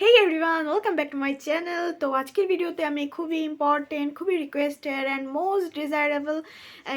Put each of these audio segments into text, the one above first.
Hey everyone welcome back to my channel তো আজকের ভিডিওতে আমি খুবই ইম্পর্টেন্ট খুবই রিকোয়েস্টেড অ্যান্ড মোস্ট ডিজায়ারেবল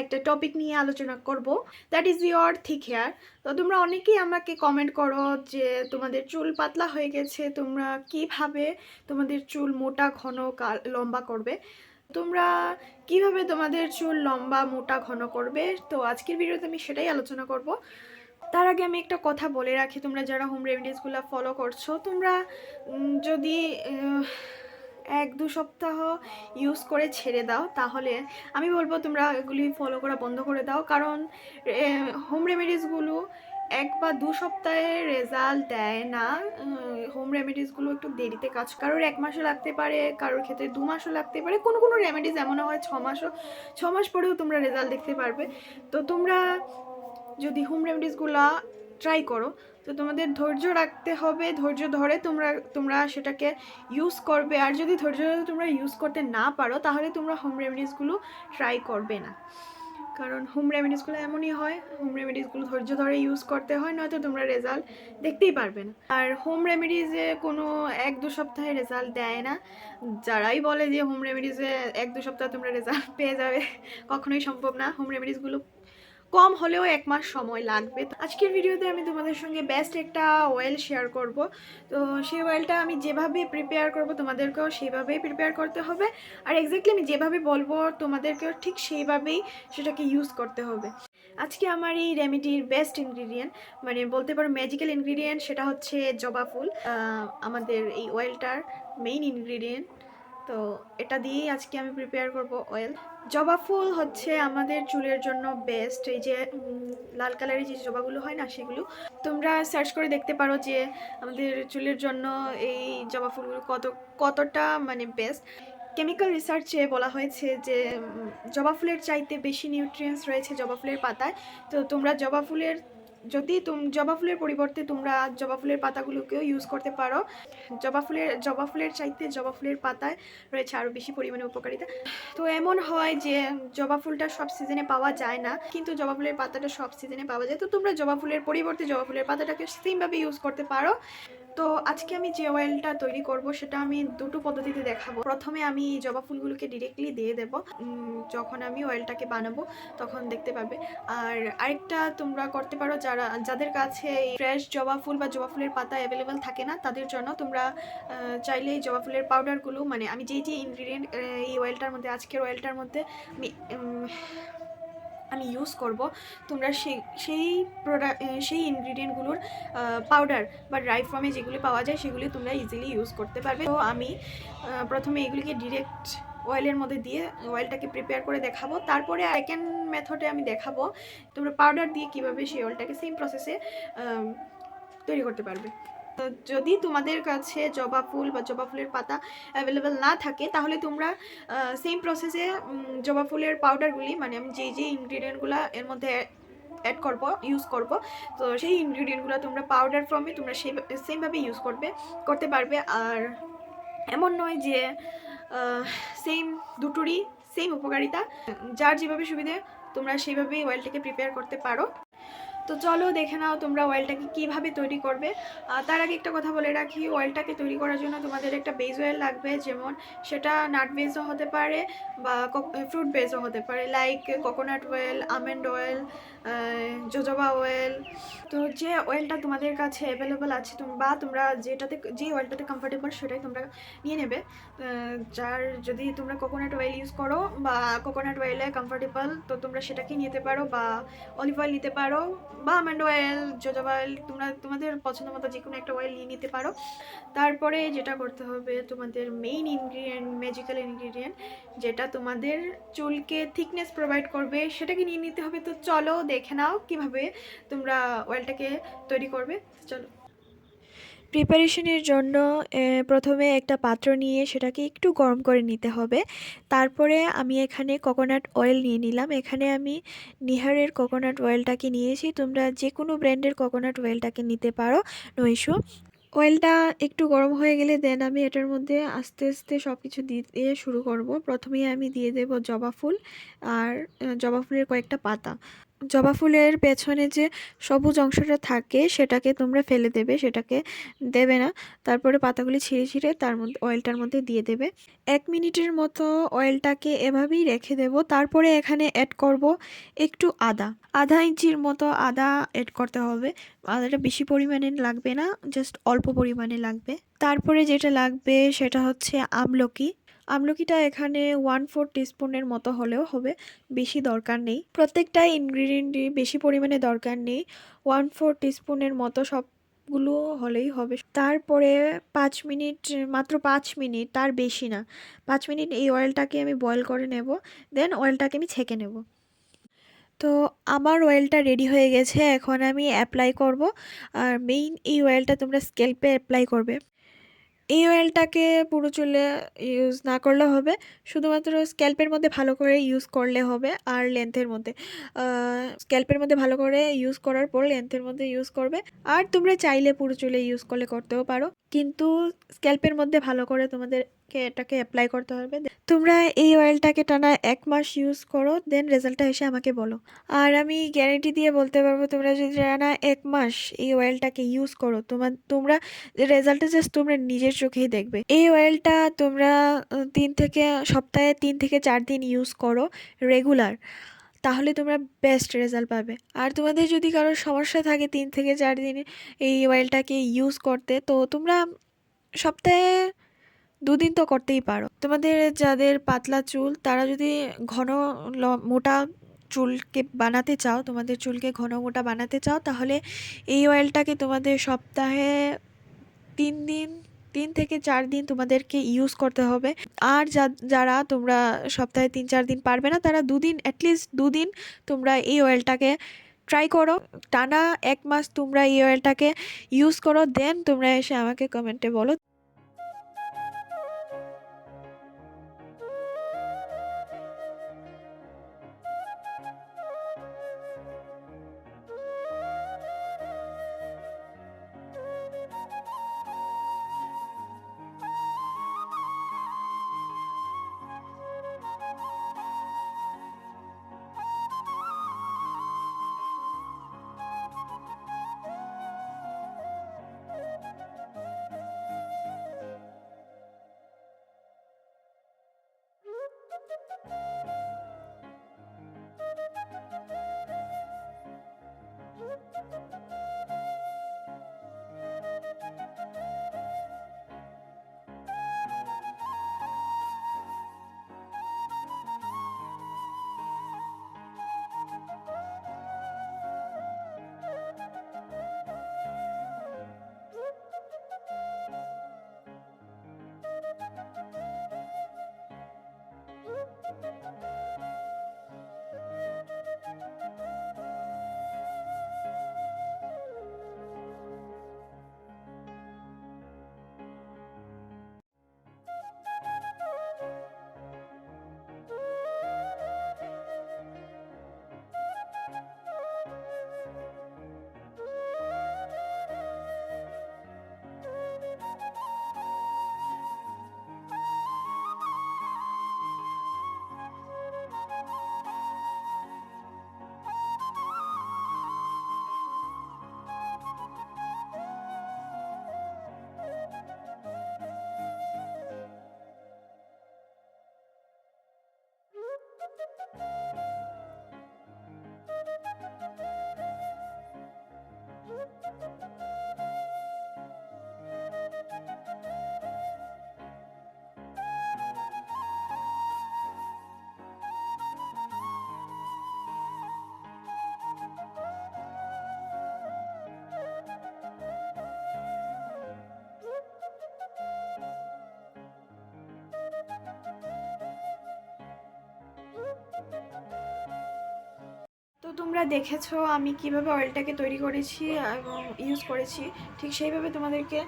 একটা টপিক নিয়ে আলোচনা করব। That is your thick hair তো তোমরা অনেকেই আমাকে কমেন্ট করো যে তোমাদের চুল পাতলা হয়ে গেছে, তোমরা কীভাবে তোমাদের চুল মোটা, ঘন লম্বা করবে? তোমরা কীভাবে তোমাদের চুল লম্বা, মোটা, ঘন করবে? তো আজকের ভিডিওতে আমি সেটাই আলোচনা করব। তার আগে আমি একটা কথা বলে রাখি, তোমরা যারা হোম রেমেডিসগুলো ফলো করছ, তোমরা যদি এক দু সপ্তাহ ইউজ করে ছেড়ে দাও, তাহলে আমি বলব তোমরা এগুলি ফলো করা বন্ধ করে দাও, কারণ হোম রেমেডিসগুলো এক বা দু সপ্তাহে রেজাল্ট দেয় না। হোম রেমেডিসগুলো একটু দেরিতে কাজ, কারোর এক মাসও লাগতে পারে, কারোর ক্ষেত্রে দু মাসও লাগতে পারে, কোনো কোনো রেমেডিস এমনও হয়, ছ মাসও, ছ মাস পরেও তোমরা রেজাল্ট দেখতে পারবে। তো তোমরা যদি হোম রেমেডিসগুলো ট্রাই করো, তো তোমাদের ধৈর্য রাখতে হবে, ধৈর্য ধরে তোমরা তোমরা সেটাকে ইউজ করবে। আর যদি ধৈর্য ধরে তোমরা ইউজ করতে না পারো, তাহলে তোমরা হোম রেমেডিসগুলো ট্রাই করবে না। কারণ হোম রেমেডিসগুলো এমনই হয় হোম রেমেডিসগুলো ধৈর্য ধরে ইউজ করতে হয়, নয়তো তোমরা রেজাল্ট দেখতেই পারবে না। আর হোম রেমেডিসে কোনো এক দু সপ্তাহে রেজাল্ট দেয় না। যারাই বলে যে হোম রেমেডিসে এক দু সপ্তাহ তোমরা রেজাল্ট পেয়ে যাবে, কখনোই সম্ভব না। হোম রেমেডিসগুলো কম হলেও এক মাস সময় লাগবে। আজকের ভিডিওতে আমি তোমাদের সঙ্গে বেস্ট একটা অয়েল শেয়ার করব। তো সেই অয়েলটা আমি যেভাবে প্রিপেয়ার করব তোমাদেরকেও সেইভাবেই প্রিপেয়ার করতে হবে। আর এক্স্যাক্টলি আমি যেভাবে বলব তোমাদেরকেও ঠিক সেইভাবেই সেটাকে ইউজ করতে হবে। আজকে আমার এই রেমেডির বেস্ট ইনগ্রিডিয়েন্ট মানে বলতে পারো ম্যাজিক্যাল ইনগ্রিডিয়েন্ট সেটা হচ্ছে জবা ফুল। আমাদের এই অয়েলটার মেইন ইনগ্রিডিয়েন্ট তো এটা দিয়েই আজকে আমি প্রিপেয়ার করব অয়েল জবা ফুল হচ্ছে আমাদের চুলের জন্য বেস্ট এই যে লাল কালারের যে জবাগুলো হয় না সেগুলো, তোমরা সার্চ করে দেখতে পারো যে আমাদের চুলের জন্য এই জবা ফুলগুলো কত, কতটা মানে বেস্ট কেমিক্যাল রিসার্চে বলা হয়েছে যে জবা ফুলের চাইতে বেশি নিউট্রিয়েন্টস রয়েছে জবা ফুলের পাতায়। তো তোমরা জবা ফুলের যদি তুম, জবা ফুলের পরিবর্তে তোমরা জবা ফুলের পাতাগুলোকেও ইউজ করতে পারো। জবা ফুলের জবা ফুলের চাইতে জবা ফুলের পাতায় রয়েছে আরও বেশি পরিমাণে উপকারিতা। তো এমন হয় যে জবা ফুলটা সব সিজনে পাওয়া যায় না, কিন্তু জবা ফুলের পাতাটা সব সিজনে পাওয়া যায়। তো তোমরা জবা ফুলের পরিবর্তে জবা ফুলের পাতাটাকে সেমভাবে ইউজ করতে পারো। তো আজকে আমি যে অয়েলটা তৈরি করব সেটা আমি দুটো পদ্ধতিতে দেখাবো। প্রথমে আমি জবা ফুলগুলোকে ডিরেক্টলি দিয়ে দেব। যখন আমি অয়েলটাকে বানাবো, তখন দেখতে পাবে। আর আরেকটা তোমরা করতে পারো, যারা, যাদের কাছে ফ্রেশ জবা ফুল বা জবা ফুলের পাতা অ্যাভেলেবেল থাকে না, তাদের জন্য তোমরা চাইলে এই জবা ফুলের পাউডারগুলো মানে আমি যেই যে ইনগ্রিডিয়েন্ট এই অয়েলটার মধ্যে, আজকের অয়েলটার মধ্যে আমি ইউজ করব, তোমরা সেই সেই প্রোডাক্ট সেই ইনগ্রিডিয়েন্টগুলোর পাউডার বা ড্রাই ফর্মে যেগুলি পাওয়া যায়, সেগুলি তোমরা ইজিলি ইউজ করতে পারবে। তো আমি প্রথমে এগুলিকে ডিরেক্ট অয়েলের মধ্যে দিয়ে অয়েলটাকে প্রিপেয়ার করে দেখাবো। তারপরে সেকেন্ড মেথডে আমি দেখাবো তোমরা পাউডার দিয়ে কীভাবে সেই অয়েলটাকে সেম প্রসেসে তৈরি করতে পারবে। তো যদি তোমাদের কাছে জবা ফুল বা জবা ফুলের পাতা অ্যাভেলেবেল না থাকে, তাহলে তোমরা সেম প্রসেসে জবা ফুলের পাউডারগুলি মানে আমি যেই যে ইনগ্রিডিয়েন্টগুলো এর মধ্যে অ্যাড করব ইউজ করব, তো সেই ইনগ্রিডিয়েন্টগুলো তোমরা পাউডার ফর্মে তোমরা সেই সেমভাবে ইউজ করবে, করতে পারবে। আর এমন নয় যে সেম দুটোরই সেম উপকারিতা, যার যেভাবে সুবিধে তোমরা সেইভাবেই অয়েলটাকে প্রিপেয়ার করতে পারো। তো চলো দেখে নাও তোমরা অয়েলটাকে কীভাবে তৈরি করবে। তার আগে একটা কথা বলে রাখি অয়েলটাকে তৈরি করার জন্য তোমাদের একটা বেজ অয়েল লাগবে, যেমন সেটা নাট বেজও হতে পারে বা ফ্রুট বেজও হতে পারে like coconut oil almond oil jojoba oil তো যে অয়েলটা তোমাদের কাছে অ্যাভেলেবল আছে বা তোমরা যেটাতে যে অয়েলটাতে কমফোর্টেবল সেটাই তোমরা নিয়ে নেবে। যার যদি তোমরা কোকোনাট অয়েল ইউজ করো, বা কোকোনাট অয়েলে কমফোর্টেবল তো তোমরা সেটাকে নিতে পারো, বা অলিভ অয়েল নিতে পারো, বা আমন্ড অয়েল জোজবা অয়েল তোমরা তোমাদের পছন্দ মতো যে কোনো একটা অয়েল নিয়ে নিতে পারো। তারপরে যেটা করতে হবে, তোমাদের মেইন ইনগ্রিডিয়েন্ট ম্যাজিক্যাল ইনগ্রিডিয়েন্ট যেটা তোমাদের চুলকে থিকনেস প্রোভাইড করবে, সেটাকে নিয়ে নিতে হবে। তো চলো দেখে নাও কীভাবে তোমরা অয়েলটাকে তৈরি করবে। চলো। প্রিপারেশনের জন্য প্রথমে একটা পাত্র নিয়ে সেটাকে একটু গরম করে নিতে হবে। তারপরে আমি এখানে কোকোনাট অয়েল নিয়ে নিলাম। এখানে আমি নিহারের কোকোনাট অয়েলটাকে নিয়েছি। তোমরা যে কোনো ব্র্যান্ডের কোকোনাট অয়েলটাকে নিতে পারো নো ইস্যু অয়েলটা একটু গরম হয়ে গেলে দেন আমি এটার মধ্যে আস্তে আস্তে সব কিছু দিয়ে শুরু করব। প্রথমেই আমি দিয়ে দেব জবা ফুল আর জবা ফুলের কয়েকটা পাতা। জবা ফুলের পেছনে যে সবুজ অংশটা থাকে, সেটাকে তোমরা ফেলে দেবে, সেটাকে দেবে না। তারপরে পাতাগুলি ছিঁড়ে ছিঁড়ে তার মধ্যে অয়েলটার মধ্যে দিয়ে দেবে। এক মিনিটের মতো অয়েলটাকে এভাবেই রেখে দেব। তারপরে এখানে অ্যাড করব একটু আদা। আধা ইঞ্চির মতো আদা অ্যাড করতে হবে। আদাটা বেশি পরিমাণে লাগবে না জাস্ট অল্প পরিমাণে লাগবে। তারপরে যেটা লাগবে সেটা হচ্ছে আমলকি। আমলকিটা এখানে ওয়ান ফোর টিস্পুনের মতো হলেও হবে, বেশি দরকার নেই। প্রত্যেকটা ইনগ্রিডিয়েন্টই বেশি পরিমাণে দরকার নেই ওয়ান ফোর টিস্পুনের মতো সবগুলো হলেই হবে। তারপরে পাঁচ মিনিট, মাত্র পাঁচ মিনিট, তার বেশি না। পাঁচ মিনিট এই অয়েলটাকে আমি বয়েল করে নেব দেন অয়েলটাকে আমি ছেঁকে নেব। তো আমার অয়েলটা রেডি হয়ে গেছে, এখন আমি অ্যাপ্লাই করব। আর মেইন এই অয়েলটা তোমরা স্কেল্পে অ্যাপ্লাই করবে। এই অয়েলটাকে পুরো চুলে ইউজ না করলে হবে। শুধুমাত্র স্ক্যাল্পের মধ্যে ভালো করে ইউজ করলে হবে আর লেন্থের মধ্যে। স্ক্যাল্পের মধ্যে ভালো করে ইউজ করার পর লেন্থের মধ্যে ইউজ করবে। আর তোমরা চাইলে পুরো চুলে ইউজ করলে করতেও পারো। কিন্তু স্ক্যাল্পের মধ্যে ভালো করে তোমাদেরকে এটাকে অ্যাপ্লাই করতে হবে। তোমরা এই অয়েলটাকে টানা এক মাস ইউজ করো দেন রেজাল্টটা এসে আমাকে বলো। আর আমি গ্যারেন্টি দিয়ে বলতে পারব, তোমরা যদি টানা এক মাস এই অয়েলটাকে ইউজ করো তোমার তোমরা রেজাল্টটা জাস্ট তোমরা নিজের চোখেই দেখবে। এই অয়েলটা তোমরা তিন থেকে, সপ্তাহে তিন থেকে চার দিন ইউজ করো রেগুলার তাহলে তোমরা বেস্ট রেজাল্ট পাবে। আর তোমাদের যদি কারোর সমস্যা থাকে তিন থেকে চার দিন এই অয়েলটাকে ইউজ করতে, তো তোমরা সপ্তাহে দুদিন তো করতেই পারো। তোমাদের যাদের পাতলা চুল, তারা যদি ঘন মোটা চুলকে বানাতে চাও, তোমাদের চুলকে ঘন মোটা বানাতে চাও, তাহলে এই অয়েলটাকে তোমাদের সপ্তাহে তিন দিন, তিন থেকে চার দিন তোমাদেরকে ইউজ করতে হবে। আর যারা তোমরা সপ্তাহে তিন, চার দিন পারবে না, তারা দুদিন অ্যাটলিস্ট দুদিন তোমরা এই অয়েলটাকে ট্রাই করো। টানা এক মাস তোমরা এই অয়েলটাকে ইউজ করো দেন তোমরা এসে আমাকে কমেন্টে বলো। তোমরা দেখেছ আমি কীভাবে অয়েলটাকে তৈরি করেছি এবং ইউজ করেছি, ঠিক সেইভাবে তোমাদেরকে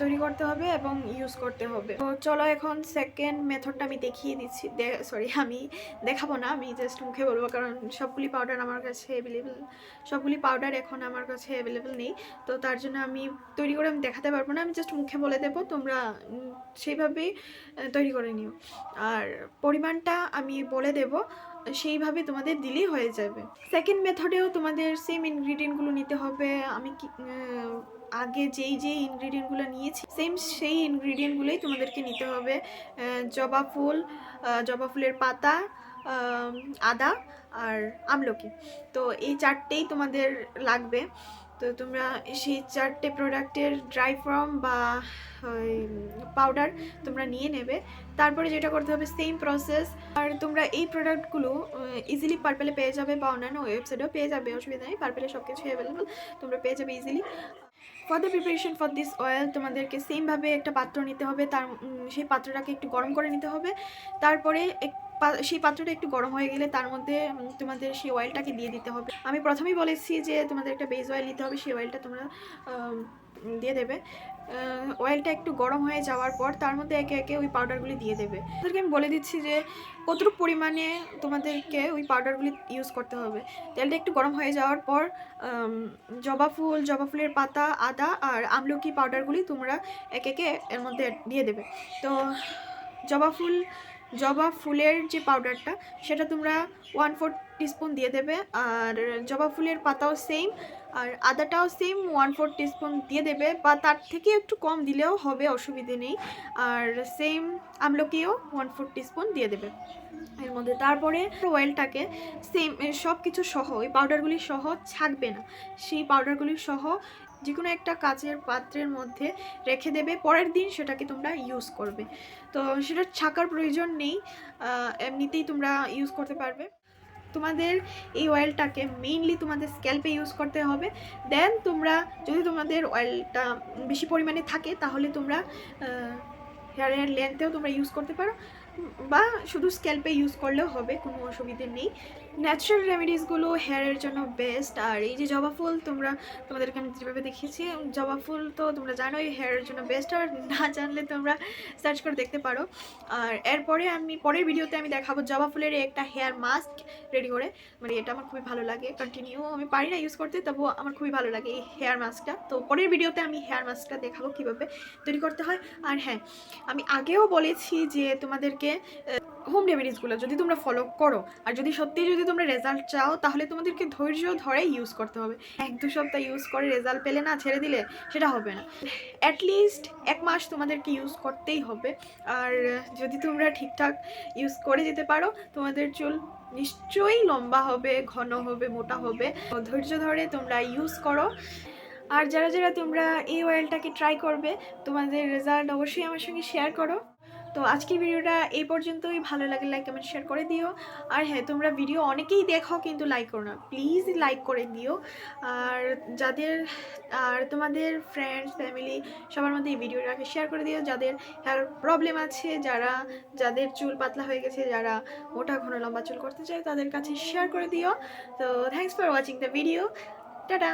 তৈরি করতে হবে এবং ইউজ করতে হবে। তো চলো এখন সেকেন্ড মেথডটা আমি দেখিয়ে দিচ্ছি। সরি আমি দেখাবো না, আমি জাস্ট মুখে বলব কারণ সবগুলি পাউডার আমার কাছে অ্যাভেলেবেল সবগুলি পাউডার এখন আমার কাছে অ্যাভেলেবেল নেই। তো তার জন্য আমি তৈরি করে আমি দেখাতে পারব না, আমি জাস্ট মুখে বলে দেবো, তোমরা সেইভাবেই তৈরি করে নিও। আর পরিমাণটা আমি বলে দেব সেইভাবে তোমাদের দিলেই হয়ে যাবে। সেকেন্ড মেথডেও তোমাদের সেম ইনগ্রিডিয়েন্টগুলো নিতে হবে। আমি আগে যেই যেই ইনগ্রিডিয়েন্টগুলো নিয়েছি সেম সেই ইনগ্রিডিয়েন্টগুলোই তোমাদেরকে নিতে হবে। জবা ফুল জবা ফুলের পাতা আদা আর আমলকি। তো এই চারটেই তোমাদের লাগবে। তো তোমরা সেই চারটে প্রোডাক্টের ড্রাই ফর্ম বা পাউডার তোমরা নিয়ে নেবে। তারপরে যেটা করতে হবে সেম প্রসেস আর তোমরা এই প্রোডাক্টগুলো ইজিলি পার্পেলে পেয়ে যাবে বা অন্যান্য ওয়েবসাইটেও পেয়ে যাবে, অসুবিধা নেই। পার্পেলে সব কিছু অ্যাভেলেবল তোমরা পেয়ে যাবে easily for the preparation for this oil তোমাদেরকে সেমভাবে একটা পাত্র নিতে হবে। তার সেই পাত্রটাকে একটু গরম করে নিতে হবে। তারপরে এক- সেই পাত্রটা একটু গরম হয়ে গেলে তার মধ্যে তোমাদের সেই অয়েলটাকে দিয়ে দিতে হবে। আমি প্রথমেই বলেছি যে তোমাদের একটা বেজ অয়েল নিতে হবে, সেই অয়েলটা তোমরা দিয়ে দেবে। অয়েলটা একটু গরম হয়ে যাওয়ার পর তার মধ্যে একে একে ওই পাউডারগুলি দিয়ে দেবে। তাদেরকে আমি বলে দিচ্ছি যে কতটুকু পরিমাণে তোমাদেরকে ওই পাউডারগুলি ইউজ করতে হবে। তেলটা একটু গরম হয়ে যাওয়ার পর জবা ফুল, জবা ফুলের পাতা, আদা আর আমলকি পাউডারগুলি তোমরা একে একে এর মধ্যে দিয়ে দেবে। তো জবা ফুল জবা ফুলের যে পাউডারটা সেটা তোমরা ওয়ান ফোর টিস্পুন দিয়ে দেবে। আর জবা ফুলের পাতাও সেম আর আদাটাও সেম ওয়ান ফোর টিস্পুন দিয়ে দেবে। বা তার থেকে একটু কম দিলেও হবে, অসুবিধে নেই। আর সেম আমলকিও ওয়ান ফোর টিস্পুন দিয়ে দেবে। এর মধ্যে তারপরে অয়েলটাকে সেম সব কিছু সহ, ওই পাউডারগুলি সহ ছাকবে না। সেই পাউডারগুলি সহ যে কোনো একটা কাচের পাত্রের মধ্যে রেখে দেবে, পরের দিন সেটাকে তোমরা ইউজ করবে। তো সেটা ছাকার প্রয়োজন নেই এমনিতেই তোমরা ইউজ করতে পারবে। তোমাদের এই অয়েলটাকে মেইনলি তোমাদের স্ক্যাল্পে ইউজ করতে হবে। দেন তোমরা, যদি তোমাদের অয়েলটা বেশি পরিমাণে থাকে, তাহলে তোমরা হেয়ারের লেন্থেও তোমরা ইউজ করতে পারো। বা শুধু স্ক্যাল্পে ইউজ করলেও হবে, কোনো অসুবিধে নেই। ন্যাচারাল রেমেডিসগুলো হেয়ারের জন্য বেস্ট আর এই যে জবা ফুল তোমরা, তোমাদেরকে আমি যেভাবে দেখিয়েছি জবা ফুল তো তোমরা জানোই হেয়ারের জন্য বেস্ট আর না জানলে তোমরা সার্চ করে দেখতে পারো। আর এরপরে আমি, পরের ভিডিওতে আমি দেখাবো জবা ফুলের একটা হেয়ার মাস্ক রেডি করে। মানে এটা আমার খুবই ভালো লাগে কন্টিনিউ আমি পারি না ইউজ করতে, তবুও আমার খুবই ভালো লাগে এই হেয়ার মাস্কটা তো পরের ভিডিওতে আমি হেয়ার মাস্কটা দেখাবো কীভাবে তৈরি করতে হয়। আর হ্যাঁ আমি আগেও বলেছি যে তোমাদেরকে হোম রেমেডিসগুলো যদি তোমরা ফলো করো, আর যদি সত্যি যদি তোমরা রেজাল্ট চাও, তাহলে তোমাদেরকে ধৈর্য ধরে ইউজ করতে হবে। এক দু সপ্তাহ ইউজ করে রেজাল্ট পেলে না, ছেড়ে দিলে সেটা হবে না। অ্যাটলিস্ট এক মাস তোমাদেরকে ইউজ করতেই হবে। আর যদি তোমরা ঠিকঠাক ইউজ করে যেতে পারো, তোমাদের চুল নিশ্চয়ই লম্বা হবে, ঘন হবে, মোটা হবে। ধৈর্য ধরে তোমরা ইউজ করো। আর যারা যারা তোমরা এই অয়েলটাকে ট্রাই করবে, তোমাদের রেজাল্ট অবশ্যই আমার সঙ্গে শেয়ার করো। তো আজকের ভিডিওটা এই পর্যন্তই। ভালো লাগে লাইক কমেন্ট শেয়ার করে দিও। আর হ্যাঁ তোমরা ভিডিও অনেকেই দেখো কিন্তু লাইক করো না। প্লিজ লাইক করে দিও। আর যাদের, আর তোমাদের ফ্রেন্ডস ফ্যামিলি সবার মধ্যে এই ভিডিওটাকে শেয়ার করে দিও। যাদের হেয়ার প্রবলেম আছে, যারা, যাদের চুল পাতলা হয়ে গেছে, যারা মোটা, ঘন, লম্বা চুল করতে চায়, তাদের কাছে শেয়ার করে দিও। তো thanks for watching the video tata!